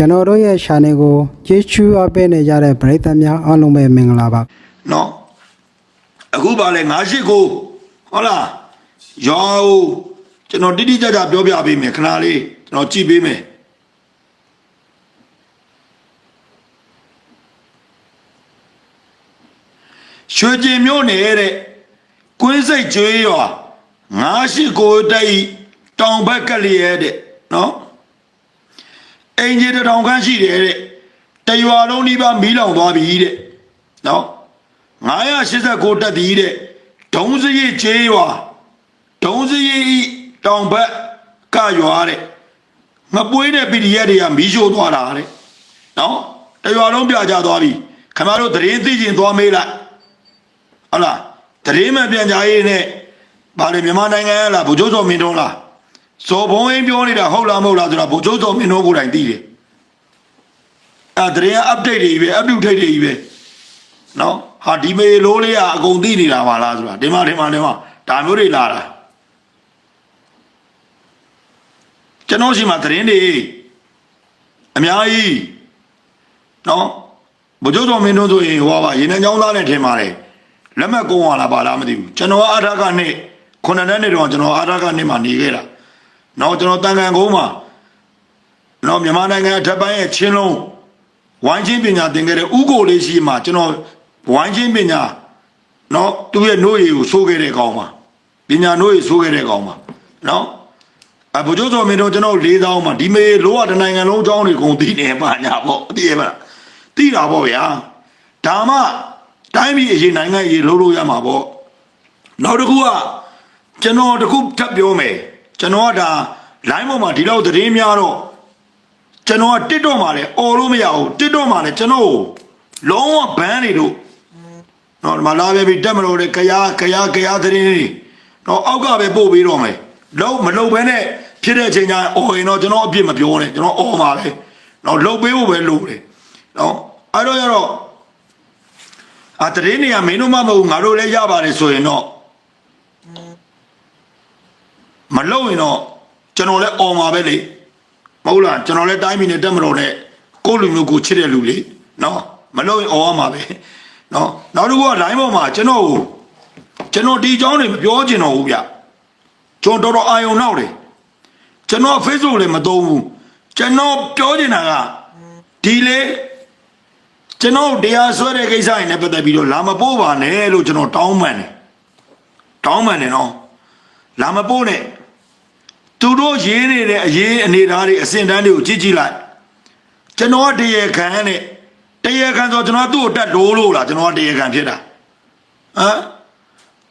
ကျွန်တော်တို့ရဲ့ channel ကိုကြည့်ချူအပ်ပေးနေကြတဲ့ပရိသတ်များအားလုံးပဲမင်္ဂလာပါနော်အခုပါလေ98ကိုဟုတ်လားရောင်းကျွန်တော်တိတိကျကျပြောပြပေးမယ်ခဏလေးကျွန်တော်ကြည့်ပေးမယ်ရွှေကျင်မြို့နယ်တဲ့ကွင်းစိတ်ကျွေးရွာ98ကိုတိုက်တောင်ဘက်ကလေးရဲ့တဲ့နော် အင်ဂျီတစ်ထောင်ခန့်ရှိတယ်တဲ့တရွာလုံးဒီပါမီးလောင်သွားပြီတဲ့နော်989တက်သည်တဲ့ဒုံစရိတ်ကျေးရွာဒုံစရိတ်ဤတောင်ဘက်ကရွာတဲ့ငပွေးတဲ့ PDF တွေကမီးရှို့သွားတာတဲ့နော်တရွာလုံးပြကြသွားပြီခင်ဗျားတို့သတင်းသိကျင်သွားမေးလိုက်ဟုတ်လားသတင်းမှန်ပြန်ကြားရေးနဲ့ဗာလေမြန်မာနိုင်ငံကလားဗိုလ်ချုပ်စောမင်းတုံးလား ဇော်ဘုံအင်းပြောနေတာဟုတ်လားမဟုတ်လားဆိုတာဗိုလ်ချုပ်စောမင်းတုံးကိုယ်တိုင်သိတယ်အဲသတင်း update တွေပဲ update တွေကြီးပဲနော်ဟာဒီမေလိုးလေးကအကုန်သိနေတာပါလားဆိုတာဒီမှာဒီမှာဒီမှာဒါမျိုးတွေလာတာကျွန်တော်ရှိမှသတင်းတွေအများကြီးနော်ဗိုလ်ချုပ်တော်မင်းတို့ဆိုရင်ဟောပါရေနံချောင်းသားနဲ့ထင်ပါတယ်လက်မှတ်ကုန်းသွားလားပါလားမသိဘူးကျွန်တော်အာထာကနှစ်ခုနှစ်နှစ်နေတော့ကျွန်တော်အာထာကနှစ်မှာနေခဲ့တာ နော်ကျွန်တော်တန်ကန်ကုန်းမှာနော်မြန်မာနိုင်ငံအထက်ပိုင်းရဲ့ချင်းလုံးဝိုင်းချင်းပညာသင်ခဲ့တဲ့ဥကိုလေးရှိမှကျွန်တော်ဝိုင်းချင်းပညာနော်သူ့ရဲ့နှုတ်ရည်ကိုဆိုးခဲ့တဲ့ကောင်ပါပညာနှုတ်ရည်ဆိုးခဲ့တဲ့ကောင်ပါနော်အဘုဇုသောမင်းတို့ကျွန်တော်၄000မှာဒီမေလိုကတနိုင်ငံလုံးအကြောင်းတွေကုန်သိနေပါညာပေါ့သိရမလားသိတာပေါ့ဗျာဒါမှတိုင်းပြည်အရေးနိုင်ငံအရေးလုံးလို့ရမှာပေါ့နောက်တစ်ခုကကျွန်တော်တစ်ခုထပ်ပြောမယ် ကျွန်တော်ကဒါ line ပေါ်မှာဒီလောက်သတင်းများတော့ကျွန်တော်ကတစ်တော့မှာလဲអော်လို့မရဘူးတစ်တော့မှာလဲကျွန်တော်ကိုလုံးဝဘန်းနေလို့နော်ဒီမှာလာပဲပြီးတက်မလို့တဲ့ကြရားကြရားကြရားသတင်းတွေနော်အောက်ကပဲပို့ပြီးတော့မယ်လုံးမလုံးဘဲနဲ့ဖြစ်တဲ့အချိန်ကျရင်អော်ရင်တော့ကျွန်တော်အပြစ်မပြောနဲ့ကျွန်တော်អော်ပါပဲနော်လုံးပေးဖို့ပဲလို့တယ်နော်အဲ့တော့ရတော့အာတရင်နေရမင်းတို့မှမဟုတ်ဘူးငါတို့လည်းရပါတယ်ဆိုရင်တော့ မလုံရင်တော့ကျွန်တော်လည်းអော်မှာပဲလေမဟုတ်လားကျွန်တော်လည်းတိုင်းပြည်နဲ့တက်မလို့နဲ့ကိုယ့်လူမျိုးကိုချစ်တဲ့လူလေနော်မလုံရင်អော်ရမှာပဲနော်နောက်တစ်ခုက line ပေါ်မှာကျွန်တော်ကိုကျွန်တော်ဒီအကြောင်းတွေမပြောချင်တော့ဘူးဗျကျွန်တော်တော်တော်အာယုံနောက်တယ်ကျွန်တော် Facebook လည်းမသုံးဘူးကျွန်တော်ပြောချင်တာကဒီလေကျွန်တော်တရားဆွဲတဲ့ကိစ္စတွေနဲ့ပတ်သက်ပြီးတော့လာမပို့ပါနဲ့လို့ကျွန်တော်တောင်းပန်တယ်တောင်းပန်တယ်နော်လာမပို့နဲ့ သူတို့ရေးနေတဲ့အရေးအနေအထားတွေအစင်တန်းတွေကိုကြည့်ကြည့်လိုက်ကျွန်တော်ကတရားခံနဲ့တရားခံဆိုကျွန်တော်ကသူ့ကိုတတ်လို့လို့လားကျွန်တော်ကတရားခံဖြစ်တာဟမ်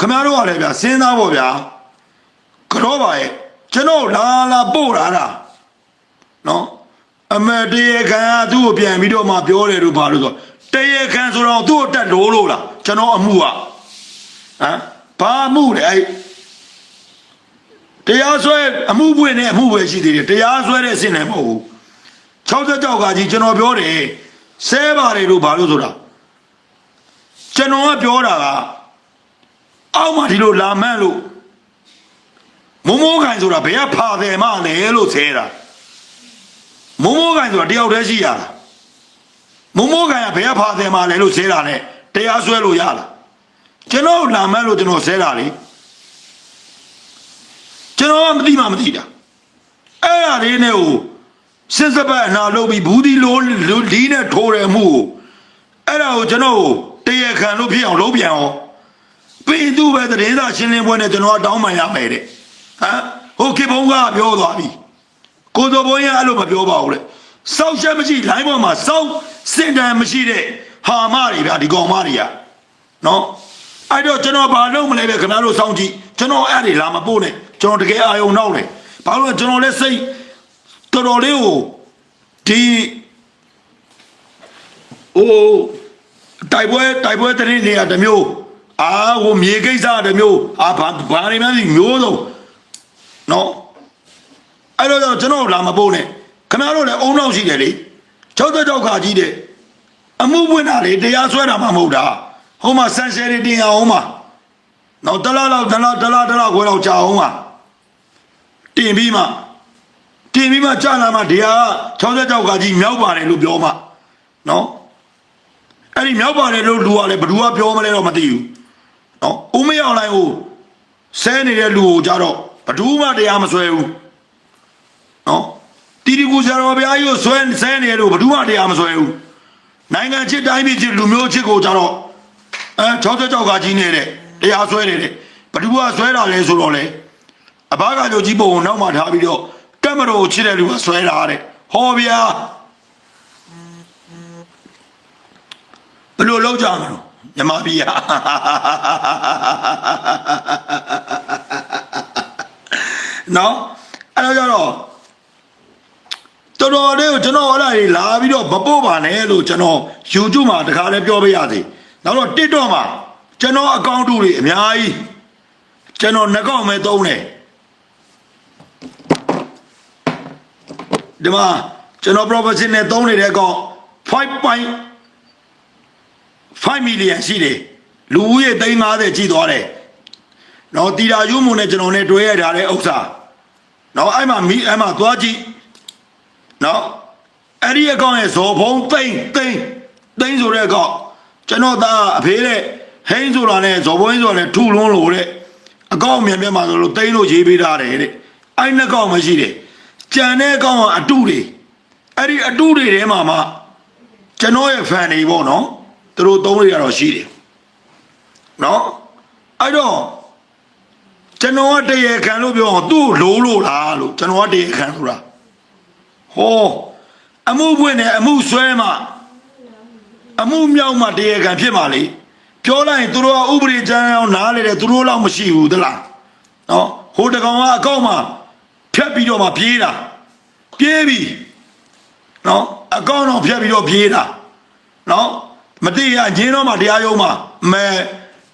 ခမရတို့ကလည်းဗျာစဉ်းစားဖို့ဗျာကြောပါရဲ့ကျွန်တော်လာလာပို့တာလားနော်အမေတရားခံကသူ့ကိုပြန်ပြီးတော့မှပြောတယ်လို့ဘာလို့ဆိုတရားခံဆိုတော့သူ့ကိုတတ်လို့လို့လားကျွန်တော်အမှုကဟမ်ဘာမှုလဲအဲ့ တရားစွဲအမှုပွင့်နဲ့အမှုပဲရှိသေးတယ်တရားစွဲတဲ့အဆင့်လည်းမဟုတ်ဘူး66ကကြီးကျွန်တော်ပြောတယ်ဆဲပါတယ်လို့ဘာလို့ဆိုတာကျွန်တော်ကပြောတာကအောက်မှာဒီလိုလာမန့်လို့မိုးမိုးခိုင်ဆိုတာဘယ်ကဖာတယ်မလဲလို့ဆဲတာမိုးမိုးခိုင်ဆိုတာတယောက်တည်းရှိရတာမိုးမိုးခိုင်ကဘယ်ကဖာတယ်မလဲလို့ဆဲတာ ਨੇ တရားစွဲလို့ရလားကျွန်တော်လာမန့်လို့ကျွန်တော်ဆဲတာလေ ကျွန်တော်ကမသိမှမသိတာအဲ့ဒါလေးနဲ့ဟိုစစ်စပတ်အနာလုပ်ပြီးဘူးဒီလိုဒီနဲ့ထိုးတယ်မှုကိုအဲ့ဒါကိုကျွန်တော်ကိုတရားခံလို့ဖြစ်အောင်လုပ်ပြန်အောင်ပြင်သူပဲတရေသာရှင်းလင်းပွဲနဲ့ကျွန်တော်ကတောင်းပန်ရမယ်တဲ့ဟမ်ဟိုခေဘုံကပြောသွားပြီကိုတော်ဘုံရအဲ့လိုမပြောပါဘူးလေစောက်ချက်မရှိလိုင်းပေါ်မှာစောက်စင်တန်မရှိတဲ့ဟာမတွေဗျာဒီကောင်မတွေကနော်အဲ့တော့ကျွန်တော်ဘာလုပ်မလဲပဲခင်ဗျားတို့စောင့်ကြည့် ကျွန်တော်အဲ့ဒီလာမပို့နဲ့ကျွန်တော်တကယ်အာယုံနောက်တယ်ဘာလို့လဲကျွန်တော်လည်းစိတ်တော်တော်လေးကိုဒီဟိုတိုက်ပွဲတိုက်ပွဲတရင်နေရတစ်မျိုးအာဟိုမြေကိစ္စတစ်မျိုးအာဘာဘာနေမှန်းစီမျိုးစုံနော်အဲ့တော့ကျွန်တော်လာမပို့နဲ့ခင်ဗျားတို့လည်းအုံနောက်ရှိတယ်လေ66ခါကြီးတဲ့အမှုပွင့်တာလေတရားစွဲတာမှမဟုတ်တာဟိုမှာဆန်ရှယ်တွေတင်အောင်မှာ နောက်တလားလောက်တလားတလားတလားခွဲလောက်ကြာအောင်မှာတင်ပြီးမှတတင်ပြီးမှကြာလာမှဒီဟာ66ကကြီးမြောက်ပါတယ်လို့ပြောမှနော်အဲ့ဒီမြောက်ပါတယ်လို့လူကလည်းဘယ်သူကပြောမလဲတော့မသိဘူးနော်ဦးမင်းအောင်လိုင်းကိုဆဲနေတဲ့လူကိုကြတော့ဘယ်သူမှတရားမဆွဲဘူးနော်တီတီကူဆရာတော်ဘုရားကြီးကိုဆွဲဆဲနေတယ်လို့ဘယ်သူမှတရားမဆွဲဘူးနိုင်ငံချစ်တိုင်းပြည်ချစ်လူမျိုးချစ်ကိုကြတော့အဲ66ကကြီးနေတဲ့ တရားဆွဲနေတဲ့ဘယ်သူကဆွဲတာလဲဆိုတော့လေအဘကကြိုကြီးပုံကိုနောက်မှထားပြီးတော့ကက်မရိုကိုချစ်တဲ့လူကဆွဲလာတဲ့ဟောဗျာဘယ်လိုလောက်ကြမှာလို့မြမပြည်ဟာနော်အဲ့တော့ကျတော့တော်တော်လေးကိုကျွန်တော်အဲ့ဒါကြီးလာပြီးတော့မပို့ပါနဲ့လို့ကျွန်တော် YouTube မှာတခါလဲပြောပေးရသေးနောက်တော့ TikTok မှာ ကျွန်တော်အကောင့်တူတွေအများကြီးကျွန်တော်နှကောက်မဲ့သုံးတယ်ဒီမှာကျွန်တော် professional နဲ့သုံးနေတဲ့ကောင်5.5 million ရှိတယ်လူဦးရေ350ကြီးသွားတယ်နော်တီတာယူမှုနဲ့ကျွန်တော်နဲ့တွဲရထားတဲ့ဥစ္စာနော်အဲ့မှာမီအဲ့မှာသွားကြည့်နော်အဲ့ဒီအကောင်ရဲ့ဇော်ဖုံးသိမ့်သိမ့်သိမ့်ဆိုတဲ့အကောင်ကျွန်တော်သားအဖေတဲ့ ဟိန်းဆိုတာနဲ့ဇော်ဖုံးဆိုတာနဲ့ထူလွန်းလို့တဲ့အကောင်မြန်မြန်မှာဆိုလို့သိမ့်လို့ရေးပေးထားတယ်တဲ့အဲ့နှစ်ကောင်မရှိတယ်ကြံတဲ့ကောင်ကအတုတွေအဲ့ဒီအတုတွေထဲမှာမှကျွန်တော်ရဲ့ fan တွေပေါ့နော်သူတို့သုံးတွေကတော့ရှိတယ်နော်အဲ့တော့ကျွန်တော်ကတရေခံလို့ပြောအောင်သူ့ကိုလိုးလို့လားလို့ကျွန်တော်ကတရေခံလို့လားဟောအမှုပွင့်နဲ့အမှုဆွဲမှအမှုမြောက်မှတရေခံဖြစ်မှာလေ ပြောလိုက်ရင်သူတို့ကဥပဒေကျမ်းအောင်နားလေတယ်သူတို့လောက်မရှိဘူးသလားနော်ဟိုတကောင်ကအကောက်မှာဖြတ်ပြီးတော့မှပြေးတာပြေးပြီနော်အကောင့်တော့ဖြတ်ပြီးတော့ပြေးတာနော်မတိရညင်းတော့မှတရားရုံးမှာမဲ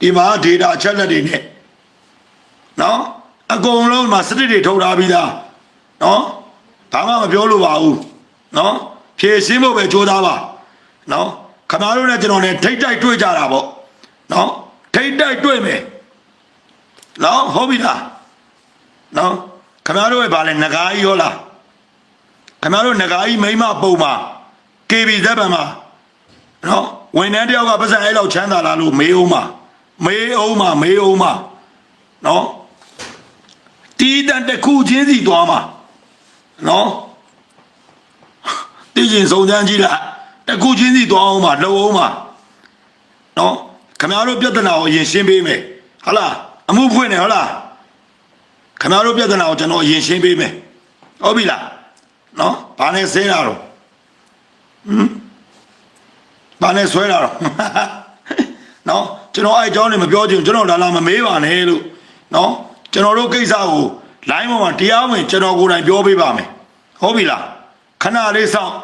ဒီမှာ data အချက်လက်တွေနဲ့နော်အကုန်လုံးမှာစတစ်တွေထုတ်ထားပြီးသားနော်ဘာမှမပြောလို့ပါဘူးနော်ဖြည့်ရှင်းဖို့ပဲကြိုးစားပါနော်ခမားတို့နဲ့ကျွန်တော်နဲ့ထိတ်တိုက်တွေ့ကြတာပေါ့ နော်ထိတ်တိုက်တွေ့မယ်နော်ဟုတ်ပြီလားနော်ခမရတို့ရဲ့ဗာလဲငကားကြီးရောလားခမရတို့ငကားကြီးမိမပုံမှာ KB ဇက်ပံမှာနော်ဝန်ထမ်းတယောက်ကပတ်စံအဲ့လောက်ချမ်းသာလာလို့မေးအောင်မှာမေးအောင်မှာမေးအောင်မှာနော်တီးတန်တစ်ခုချင်းစီသွားမှာနော်တီးချင်းစုံစမ်းကြည့်လားတစ်ခုချင်းစီသွားအောင်မှာလှုပ်အောင်မှာနော် ခမရတို့ပြဿနာကိုအရင်ရှင်းပေးမယ်ဟုတ်လားအမှုဖွင့်နေဟုတ်လားခင်ဗျားတို့ပြဿနာကိုကျွန်တော်အရင်ရှင်းပေးမယ်ဟုတ်ပြီလားနော်ဘာနဲ့ဆဲတာတော့ဟမ်ဘာနဲ့ဆွဲတာတော့နော်ကျွန်တော်အဲ့အကြောင်းတွေမပြောချင်ဘူးကျွန်တော်လာလာမမေးပါနဲ့လို့နော်ကျွန်တော်တို့ကိစ္စကို line ပေါ်မှာတရားဝင်ကျွန်တော်ကိုယ်တိုင်ပြောပေးပါမယ်ဟုတ်ပြီလားခဏလေးစောင့်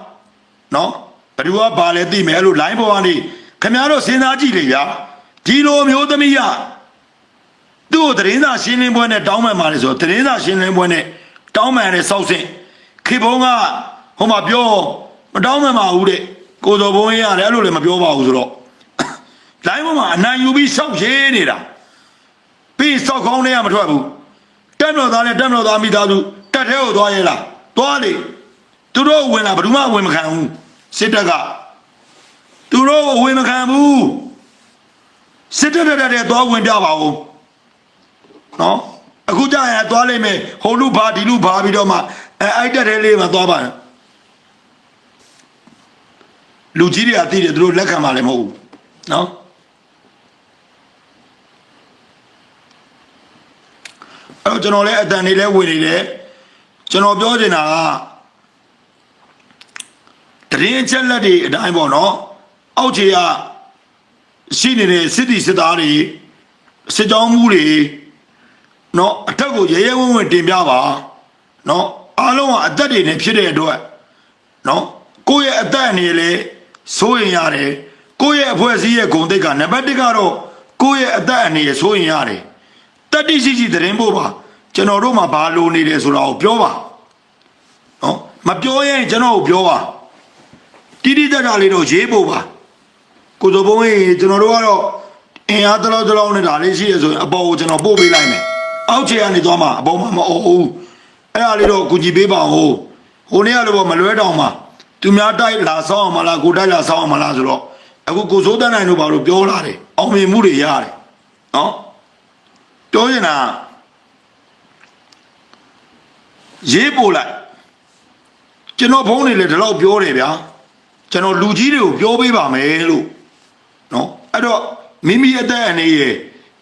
နော်ဘယ်သူကဘာလဲသိမယ်အဲ့လို line ပေါ်ကနေခင်ဗျားတို့စဉ်းစားကြည့်လေဗျာ ဒီလိုမျိုးသမီးရသူ့ကိုသတင်းစာရှင်းလင်းပွဲနဲ့တောင်းပန်ပါလေဆိုတော့သတင်းစာရှင်းလင်းပွဲနဲ့တောင်းပန်တဲ့စောက်စင်ခေဘုံကဟိုမှာပြောမတောင်းပန်ပါဘူးတဲ့ကိုစောဘုံရေးရတယ်အဲ့လိုလည်းမပြောပါဘူးဆိုတော့လိုင်းပေါ်မှာအနိုင်ယူပြီးစောက်ရေးနေတာပြီးစောက်ကောင်းတွေကမထွက်ဘူးတက်မလို့သားနဲ့တက်မလို့သားမိသားစုတက်ထဲကိုသွားရဲလားသွားလေသူတို့ဝင်လာဘယ်သူမှဝင်မခံဘူးစစ်တပ်ကသူတို့ကိုဝင်မခံဘူး စစ်တပ်တက်တဲ့သွားဝင်ပြပါဦးနော်အခုကြာရင်သွားလိမ့်မယ်ဟိုလူဘာဒီလူဘာပြီးတော့မှအဲအိုက်တက်တဲ့လေးမှာသွားပါလူကြီးတွေကသိတယ်သူတို့လက်ခံပါလည်းမဟုတ်ဘူးနော်အဲ့တော့ကျွန်တော်လည်းအတန်နေလဲဝင်နေတယ်ကျွန်တော်ပြောချင်တာကတရင်ချက်လက်တွေအတိုင်းပေါ့နော်အောက်ခြေက ရှိနေတဲ့စစ်တီစစ်သားတွေစစ်ကြောင်းမှုတွေနော်အထက်ကိုရဲရဲဝံ့ဝံ့တင်ပြပါနော်အားလုံးကအသက်တွေနဲ့ဖြစ်တဲ့အတွက်နော်ကိုယ့်ရဲ့အသက်အနေနဲ့စိုးရင်ရတယ်ကိုယ့်ရဲ့အဖွဲ့အစည်းရဲ့ဂုဏ်သိက္ခာနံပါတ်1ကတော့ကိုယ့်ရဲ့အသက်အနေနဲ့စိုးရင်ရတယ်တတိရှိရှိသတင်းပို့ပါကျွန်တော်တို့မှာဘာလိုနေတယ်ဆိုတာကိုပြောပါနော်မပြောရင်ကျွန်တော်ကိုပြောပါတိတိကျကျလေးတော့ရေးပို့ပါ ကိုစိုးဘုံကြီးကျွန်တော်တို့ကတော့အင်အားတလောက်တလောက်နဲ့ဒါလေးရှိရဆိုရင်အပေါ်ကိုကျွန်တော်ပို့ပေးလိုက်မယ်အောက်ခြေကနေသွားမှာအပေါ်မှာမအုပ်ဘူးအဲ့ဒါလေးတော့ကူညီပေးပါဦးဟိုနေ့ကလည်းမလွဲတောင်မှာသူများတိုက်လာဆောင်းအောင်မလားကိုတိုက်လာဆောင်းအောင်မလားဆိုတော့အခုကိုစိုးတန်းနိုင်တို့ဘာလို့ပြောလာတယ်အောင်မြင်မှုတွေရတယ်နော်ပြောရင်တာရေးပို့လိုက်ကျွန်တော်ဖုန်းနေလေဒီလောက်ပြောတယ်ဗျာကျွန်တော်လူကြီးတွေကိုပြောပေးပါမယ်လို့နော် အဲ့တော့မိမိအသက်အနည်းရဲ့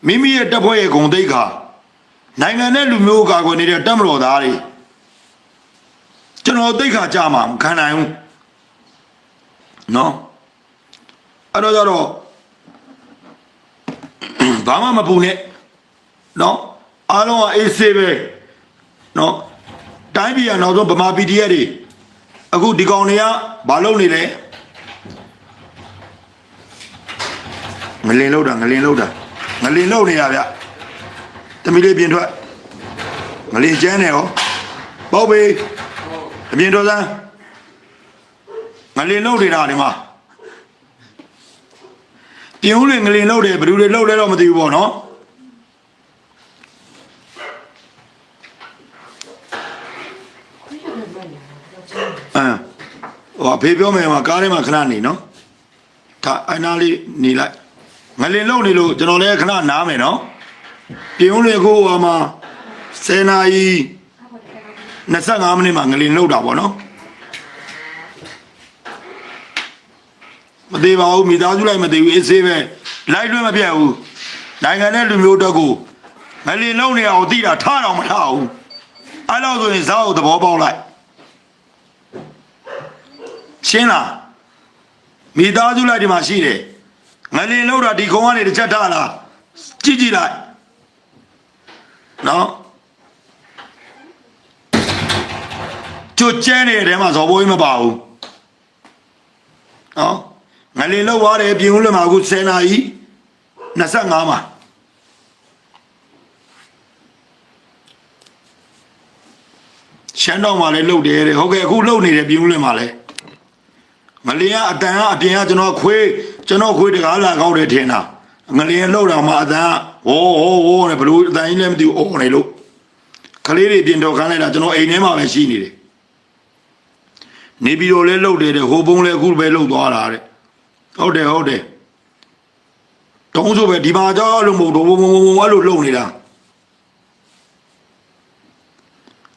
မိမိရဲ့တပ်ဖွဲ့ရဲ့ဂုံတိတ်ခါနိုင်ငံနဲ့လူမျိုးကာကွယ်နေတဲ့တပ်မတော်သားတွေကျွန်တော်တိတ်ခါကြမှာမခံနိုင်ဘူးနော်အဲ့တော့ကြတော့ဘာမှမပူနဲ့နော်အားလုံးကအေးဆေးပဲနော်တိုင်းပြည်ကနောက်ဆုံးဗမာ PDF တွေအခုဒီကောင်တွေကဘာလုပ်နေလဲ ငလင်လောက်တာငလင်လောက်တာငလင်လောက်နေရဗျတမီလေးပြင်ထွက်ငလင်ကျန်းနေရောပေါ့ဘေးအပြင်ထွက်စမ်းငလင်လောက်နေတာဒီမှာပြင်ဦးလေငလင်လောက်တယ်ဘယ်သူတွေလောက်လဲတော့မသိဘူးပေါ့နော်အမ်ဟိုအဖေပြောမယ်မှာကားထဲမှာခဏနေနော်ဒါအိုင်နာလေးနေလိုက် ငလင်လုံနေလို့ကျွန်တော်လည်းခဏနားမယ်နော်ပြင်ဦးလေကိုဟိုမှာ10နာရီ25မိနစ်မှာငလင်လုံတာပေါ့နော်မသေးပါဘူးမိသားစုလိုက်မသေးဘူးအေးဆေးပဲလိုက်လွှဲမပြတ်ဘူးနိုင်ငံနဲ့လူမျိုးတော့ကိုငလင်လုံနေအောင်သိတာထားတော့မထားဘူးအဲ့လောက်ဆိုရင်ဇာတ်ကိုသဘောပေါက်လိုက်ရှင်းလားမိသားစုလိုက်ဒီမှာရှိတယ် ငလင်လောက်တာဒီကုန်းကနေတစ်ချက်ထားလာကြည့်ကြည့်လိုက်နော်ကြွကျဲနေတဲ့ထဲမှာဇော်ဘိုးကြီးမပါဘူးနော်ငလင်လောက်သွားတယ်ပြင်ဦးလွင်မှာအခု10နာရီ25မှာရှမ်းတော့မှာလည်းလှုပ်တယ်တဲ့ဟုတ်ကဲ့အခုလှုပ်နေတယ်ပြင်ဦးလွင်မှာလည်းငလျင်ကအတန်ကအပြင်ကကျွန်တော်ခွေး ကျွန်တော်ခွေးတကားလာကောက်တယ်ထင်တာငလျင်လှုပ်တာမှအတန်ကဟိုးဟိုးဟိုးနဲ့ဘလို့အတန်ကြီးလည်းမသိဘူးအော်နေလို့ခလေးတွေပြင်တော့ခန်းလိုက်တာကျွန်တော်အိမ်ထဲမှာပဲရှိနေတယ်နေပြီးတော့လဲလှုပ်တယ်တဲ့ဟိုပုံးလဲအခုပဲလှုပ်သွားတာတဲ့ဟုတ်တယ်ဟုတ်တယ်တုံးဆိုပဲဒီမှာကြောက်လို့မဟုတ်တော့ဘုံဘုံဘုံအဲ့လိုလှုပ်နေတာ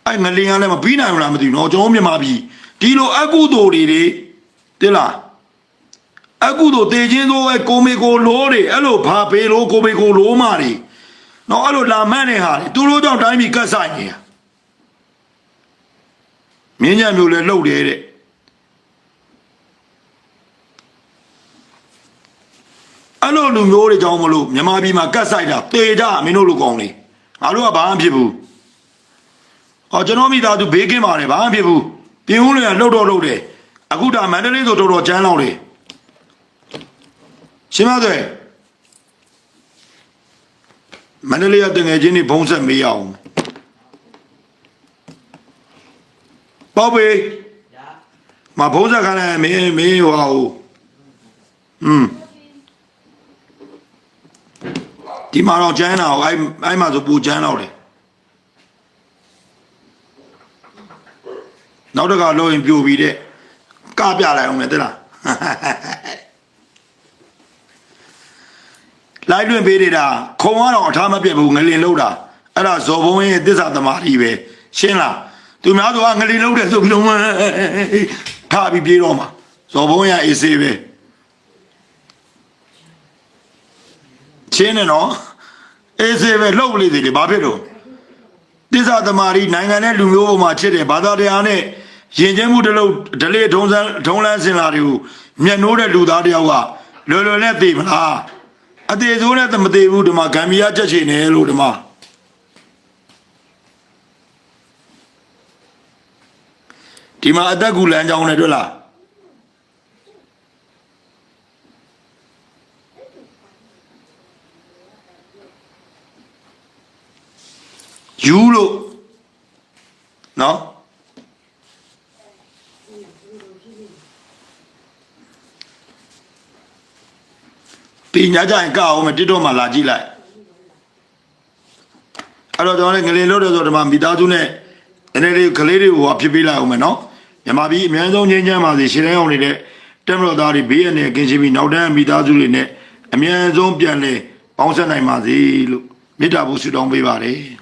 အဲ့ငလျင်ကလည်းမပြီးနိုင်ဘူးလားမသိဘူးเนาะကျွန်တော်မြန်မာပြည်ဒီလိုအကုသိုလ်တွေတွေ တိလား အကုတို့တေချင်းသောပဲကိုမေကိုလိုးတွေအဲ့လိုဘာပေလို့ကိုမေကိုလိုးမာတွေနော်အဲ့လိုလာမန့်နေဟာတွေသူတို့ကြောင့်တိုင်းပြည်ကတ်ဆိုင်နေတာမြင်းညံမျိုးလဲလှုပ်တယ်တဲ့အဲ့လိုလူမျိုးတွေကြောင့်မလို့မြန်မာပြည်မှာကတ်ဆိုင်တာတေကြမင်းတို့လူကောင်းလေငါတို့ကဘာမှဖြစ်ဘူးဟောကျွန်တော်မိသားစုဘေးကင်းပါတယ်ဘာမှဖြစ်ဘူးပြင်းဦးလည်းလှုပ်တော့လှုပ်တယ်အခုဒါမန္တလေးဆိုတော်တော်ကျန်းလောက်တယ် ရှင်းမသွဲမန္တလေးကတငယ်ချင်းတွေဘုံဆက်မေးရအောင်ပေါ့ဘေးမဘုံဆက်ခါနဲ့မေးမေးဟောဦးอืมဒီမှာတော့ကျန်းတော့အဲ့အဲ့မှာဆိုပူကျန်းတော့တယ်နောက်တစ်ခါလို့ရင်ပြိုပြီးတဲ့ကပြလိုက်အောင်မယ်တဲ့လား လိုက်လွင်ပေးနေတာခုံကတော့အထားမပြတ်ဘူးငလင်လောက်တာအဲ့ဒါဇော်ဘုံရဲ့တစ္ဆာသမားကြီးပဲရှင်းလားသူများဆိုကငလင်လောက်တယ်ဆိုပြီးတော့ထားပြီးပြေးတော့မှာဇော်ဘုံရဲ့အေးဆေးပဲရှင်းနေနော်အေးဆေးပဲလှုပ်လေးသေးတယ်ဘာဖြစ်လို့တစ္ဆာသမားကြီးနိုင်ငံနဲ့လူမျိုးပေါ်မှာချစ်တယ်ဘာသာတရားနဲ့ရင်ကျင်းမှုတစ်လုံးဒလေထုံးစံထုံးလန်းစင်လာတွေကိုမျက်နှိုးတဲ့လူသားတယောက်ကလွယ်လွယ်နဲ့သိမလား အသေးစိုးနဲ့မသိဘူးဒီမှာဂမ်ဘီယာချက်ချင်တယ်လို့ဒီမှာဒီမှာအသက်ကူလမ်းကြောင်းနဲ့တွေ့လားယူလို့နော် ပြီးညကြရင်ကောက်အောင်မယ်တစ်တော့မှလာကြည့်လိုက်အဲ့တော့ကျွန်တော်လည်းငလေလို့တော့ဆိုဒီမှာမိသားစုနဲ့နည်းနည်းလေးကလေးတွေကိုဟောဖြစ်ပေးလိုက်အောင်မယ်နော်မြန်မာပြည်အများဆုံးငြိမ်းချမ်းပါစေရှင်းလင်းအောင်နေတဲ့တက်မတော်သားတွေဘေးရန်နဲ့ကင်းရှင်းပြီးနောက်တန်းမိသားစုတွေနဲ့အများဆုံးပြန်လဲပေါင်းဆက်နိုင်ပါစေလို့မေတ္တာပို့ဆုတောင်းပေးပါတယ်